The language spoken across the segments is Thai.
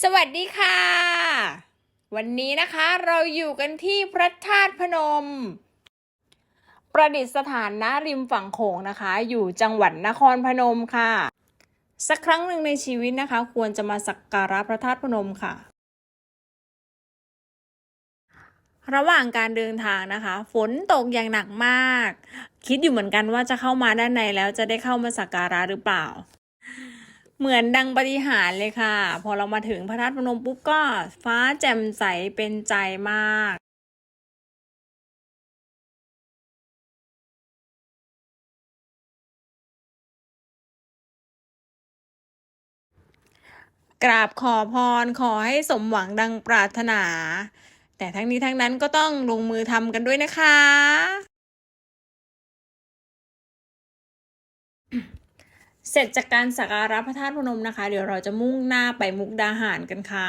สวัสดีค่ะ วันนี้นะคะเราอยู่กันที่พระธาตุพนม ประดิษฐานณริมฝั่งโขงนะคะ อยู่จังหวัดนครพนมค่ะ สักครั้งหนึ่งในชีวิตนะคะ ควรจะมาสักการะพระธาตุพนมค่ะ ระหว่างการเดินทางนะคะ ฝนตกอย่างหนักมาก คิดอยู่เหมือนกันว่าจะเข้ามาด้านในแล้วจะได้เข้ามาสักการะหรือเปล่า เหมือนดังปฏิหารเลยค่ะ พอเรามาถึงพระธาตุพนมปุ๊บก็ฟ้าแจ่มใสเป็นใจมากกราบขอพรขอให้สมหวังดังปรารถนา แต่ทั้งนี้ทั้งนั้นก็ต้องลงมือทำกันด้วยนะคะ เสร็จจากการสักการะพระธาตุพนมนะคะ เดี๋ยวเราจะมุ่งหน้าไปมุกดาหารกันค่ะ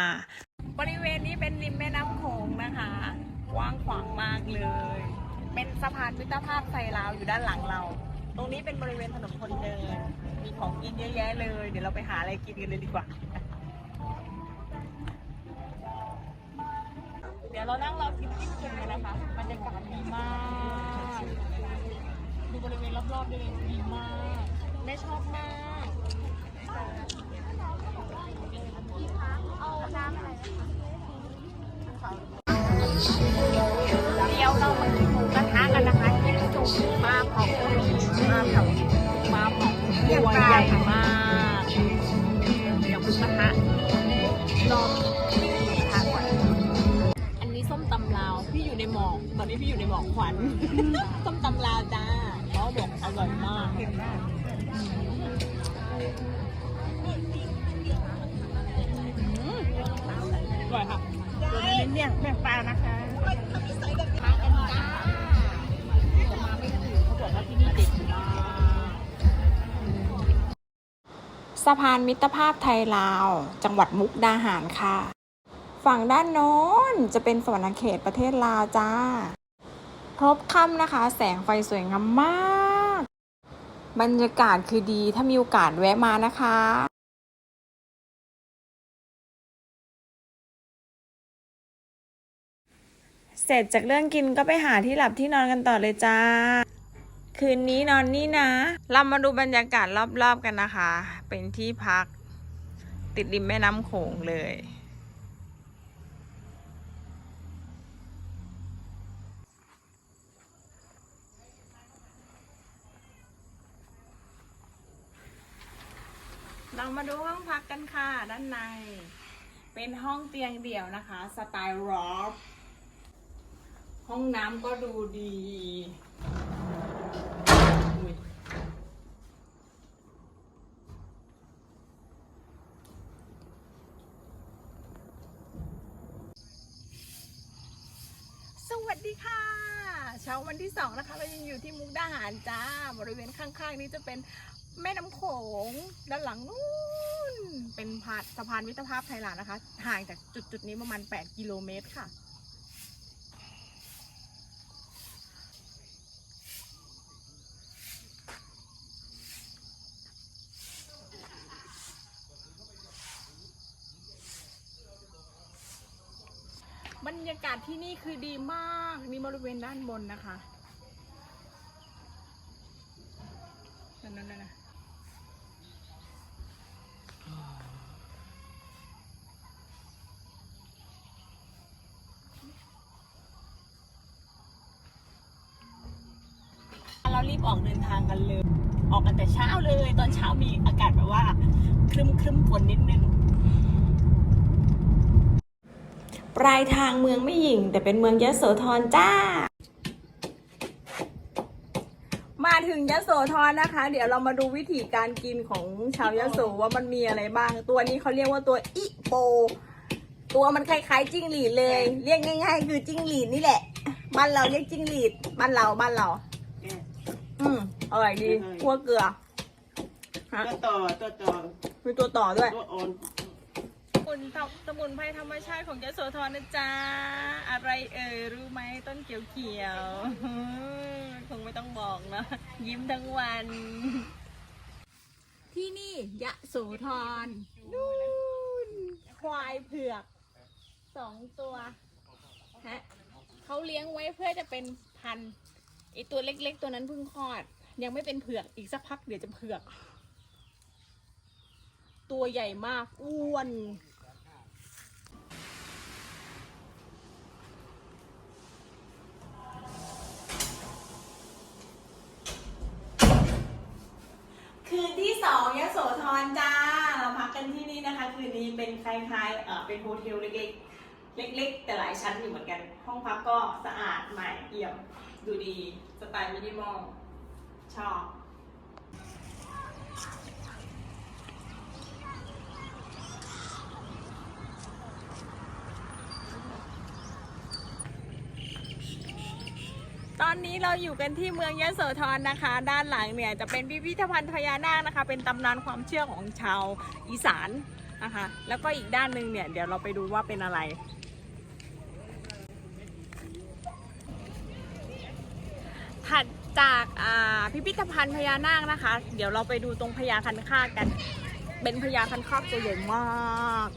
บริเวณนี้เป็นริมแม่น้ำโขงนะคะกว้างขวางมากเลย เป็นสะพานมิตรภาพไทยลาวอยู่ด้านหลังเรา ตรงนี้เป็นบริเวณถนนคนเดิน มีของกินเยอะแยะเลย เดี๋ยวเราไปหาอะไรกินกันเลยดีกว่า เดี๋ยวเรานั่งรอกินที่กินกันนะคะบรรยากาศดีมาก ดูบริเวณรอบๆด้วยดีมาก แม่ชอบมากเดี๋ยวเรามากินหมูกระทะกันนะคะที่จุ่มมาเผามาเผามาเผาตัวใหญ่มากเดี๋ยวหมูกระทะลองกินกระทะก่อนอันนี้ส้มตำลาวพี่อยู่ในหมอกตอนนี้พี่อยู่ในหมอกควันส้มตำลาวจ้าเขาบอกอร่อยมากเห็นมาก อร่อยค่ะตัวนี้เนี่ยแม่ปลานะคะสะพานมิตรภาพไทยลาว จังหวัดมุกดาหารค่ะ ฝั่งด้านโน้นจะเป็นสวรรณเขตประเทศลาวจ้า ครบค่ำนะคะ แสงไฟสวยงามมาก บรรยากาศคือดีถ้ามีโอกาสแวะมานะคะเสร็จจากเรื่องกินก็ไปหาที่หลับที่นอนกันต่อเลยจ้า คืนนี้นอนนี่นะ เรามาดูบรรยากาศรอบๆกันนะคะ เป็นที่พัก ติดริมแม่น้ำโขงเลย เรามาดูห้องพักกันค่ะ ด้านใน เป็นห้องเตียงเดี่ยวนะคะ สไตล์รอฟห้องน้ำก็ดูดีสวัสดีค่ะเช้าวันที่สองนะคะ เรายังอยู่ที่มุกดาหารจ้า บริเวณข้างๆ นี้จะเป็น แม่น้ำโขงด้านหลังนู้นเป็นพาสะพานมิตรภาพไทยลาวนะคะ ห่างจากจุดจุดนี้ประมาณ 8 กิโลเมตรค่ะ บรรยากาศที่นี่คือดีมาก นี่บริเวณด้านบนนะคะนั่นนั่นนั่นนะเรารีบออกเดินทางกันเลย ออกกันแต่เช้าเลย ตอนเช้ามีอากาศแบบว่าครึมครึมฝนนิดนึง ปลายทางเมืองไม่หยิ่ง แต่เป็นเมืองยะโสธรจ้า มาถึงยะโสธรนะคะ เดี๋ยวเรามาดูวิธีการกินของชาวยะโสว่ามันมีอะไรบ้าง ตัวนี้เขาเรียกว่าตัวอิโป ตัวมันคล้ายๆจิ้งหรีดเลย เรียกง่าย ๆ คือจิ้งหรีดนี่แหละบ้านเราเรียกจิ้งหรีดบ้านเราบ้านเรา อืมอร่อยดีคั่วเกลือฮะตัวต่อตัวต่อมีตัวต่อด้วย ตัวอ่อนสมุนสมุนไพรธรรมชาติของยโสธรนะจ๊ะ อะไรเอ่ยรู้ไหมต้นเขียวๆคงไม่ต้องบอกนะยิ้มทั้งวัน ที่นี่ยะโสธรนู่นควายเผือกสองตัวฮะเขาเลี้ยงไว้เพื่อจะเป็นพันธุ์ไอตัวเล็กๆ ตัวนั้นเพิ่งคลอด ยังไม่เป็นเผือกอีกสักพักเดี๋ยวจะเผือก ตัวใหญ่มากอ้วนคืนที่สองยโสธรจ้า เราพักกันที่นี่นะคะ คืนนี้เป็นคล้ายๆเออเป็นโฮเทลเล็กๆ เล็ก ๆ แต่หลายชั้นอยู่เหมือนกัน ห้องพักก็สะอาดใหม่เอี่ยม ดูดี สไตล์มินิมอล ชอบตอนนี้เราอยู่กันที่เมืองยโสธรนะคะ ด้านหลังเนี่ยจะเป็นพิพิธภัณฑ์พญานาคนะคะ เป็นตำนานความเชื่อของชาวอีสานนะคะ แล้วก็อีกด้านหนึ่งเนี่ยเดี๋ยวเราไปดูว่าเป็นอะไร ถัดจากอ่า พิพิธภัณฑ์พญานาคนะคะ เดี๋ยวเราไปดูตรงพญาคันคากกัน เป็นพญาคันคากตัวใหญ่มาก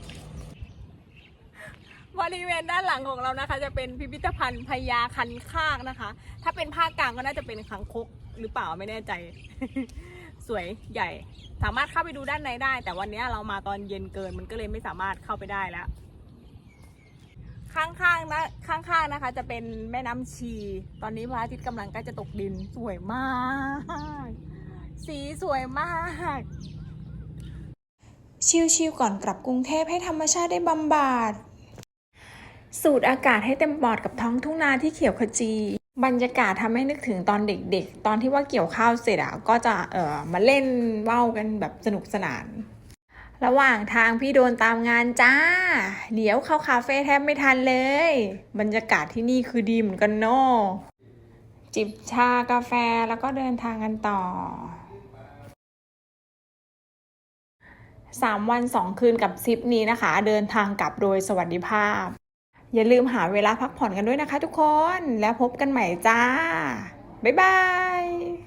บริเวณด้านหลังของเรานะคะ จะเป็นพิพิธภัณฑ์พญาคันคากนะคะ ถ้าเป็นภาคกลางก็น่าจะเป็นคังคกหรือเปล่าไม่แน่ใจ สวยใหญ่ สามารถเข้าไปดูด้านในได้ แต่วันนี้เรามาตอนเย็นเกินมันก็เลยไม่สามารถเข้าไปได้แล้ว ข้างๆนะข้างๆนะคะ จะเป็นแม่น้ำชี ตอนนี้พระอาทิตย์กำลังใกล้จะตกดินสวยมาก สีสวยมาก ชิลๆก่อนกลับกรุงเทพให้ธรรมชาติได้บำบัดสูดอากาศให้เต็มปอดกับท้องทุ่งนาที่เขียวขจี บรรยากาศทำให้นึกถึงตอนเด็กๆ ตอนที่ว่าเกี่ยวข้าวเสร็จอะก็จะเออมาเล่นว่าวกันแบบสนุกสนาน ระหว่างทางพี่โดนตามงานจ้า เดี๋ยวเข้าคาเฟ่แทบไม่ทันเลย บรรยากาศที่นี่คือดีเหมือนกันเนาะจิบชากาแฟแล้วก็เดินทางกันต่อสามวันสองคืนกับทริปนี้นะคะ เดินทางกลับโดยสวัสดิภาพ อย่าลืมหาเวลาพักผ่อนกันด้วยนะคะทุกคน แล้วพบกันใหม่จ้า บ๊ายบาย